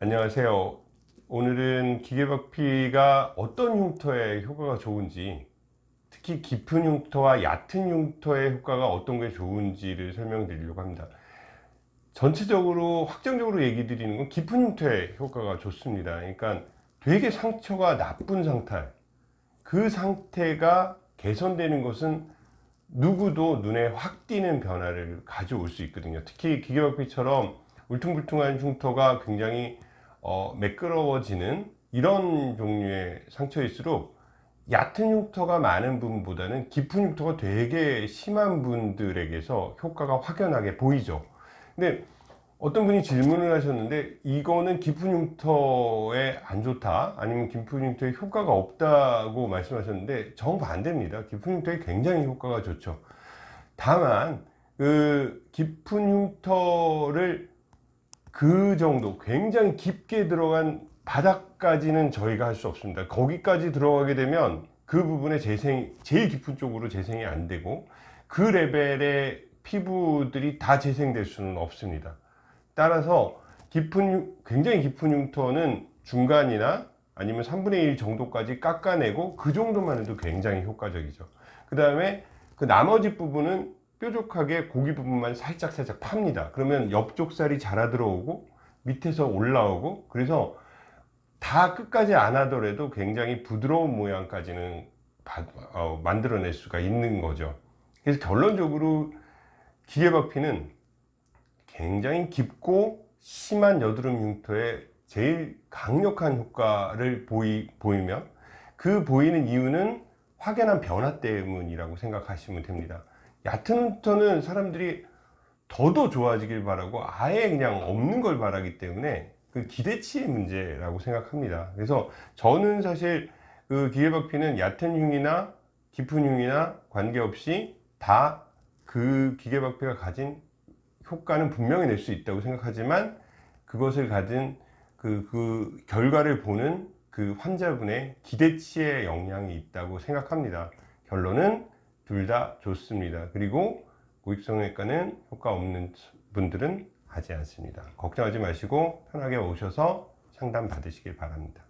안녕하세요. 오늘은 기계박피가 어떤 흉터에 효과가 좋은지, 특히 깊은 흉터와 얕은 흉터의 효과가 어떤 게 좋은지를 설명드리려고 합니다. 전체적으로 확정적으로 얘기 드리는 건 깊은 흉터의 효과가 좋습니다. 그러니까 되게 상처가 나쁜 상태, 그 상태가 개선되는 것은 누구도 눈에 확 띄는 변화를 가져올 수 있거든요. 특히 기계박피처럼 울퉁불퉁한 흉터가 굉장히 어, 매끄러워지는 이런 종류의 상처일수록 얕은 흉터가 많은 분보다는 깊은 흉터가 되게 심한 분들에게서 효과가 확연하게 보이죠. 근데 어떤 분이 질문을 하셨는데 이거는 깊은 흉터에 안 좋다 아니면 깊은 흉터에 효과가 없다고 말씀하셨는데 정반대입니다. 깊은 흉터에 굉장히 효과가 좋죠. 다만 그 깊은 흉터를 그 정도 굉장히 깊게 들어간 바닥까지는 저희가 할 수 없습니다. 거기까지 들어가게 되면 그 부분에 재생 제일 깊은 쪽으로 재생이 안 되고 그 레벨의 피부들이 다 재생될 수는 없습니다. 따라서 깊은 흉- 굉장히 깊은 흉터는 중간이나 아니면 3분의 1 정도까지 깎아내고 그 정도만 해도 굉장히 효과적이죠. 그 다음에 그 나머지 부분은 뾰족하게 고기 부분만 살짝 살짝 팝니다. 그러면 옆쪽 살이 자라 들어오고 밑에서 올라오고 그래서 다 끝까지 안 하더라도 굉장히 부드러운 모양까지는 바- 어, 만들어낼 수가 있는 거죠. 그래서 결론적으로 기계박피는 굉장히 깊고 심한 여드름 흉터에 제일 강력한 효과를 보이, 보이며 그 보이는 이유는 확연한 변화 때문이라고 생각하시면 됩니다. 얕은 흉터는 사람들이 더더 좋아지길 바라고 아예 그냥 없는 걸 바라기 때문에 그 기대치의 문제라고 생각합니다. 그래서 저는 사실 그 기계박피는 얕은 흉이나 깊은 흉이나 관계없이 다 그 기계박피가 가진 효과는 분명히 낼 수 있다고 생각하지만 그것을 가진 그, 그 결과를 보는 그 환자분의 기대치에 영향이 있다고 생각합니다. 결론은 둘 다 좋습니다. 그리고 고익성형외과는 효과 없는 분들은 하지 않습니다. 걱정하지 마시고 편하게 오셔서 상담 받으시길 바랍니다.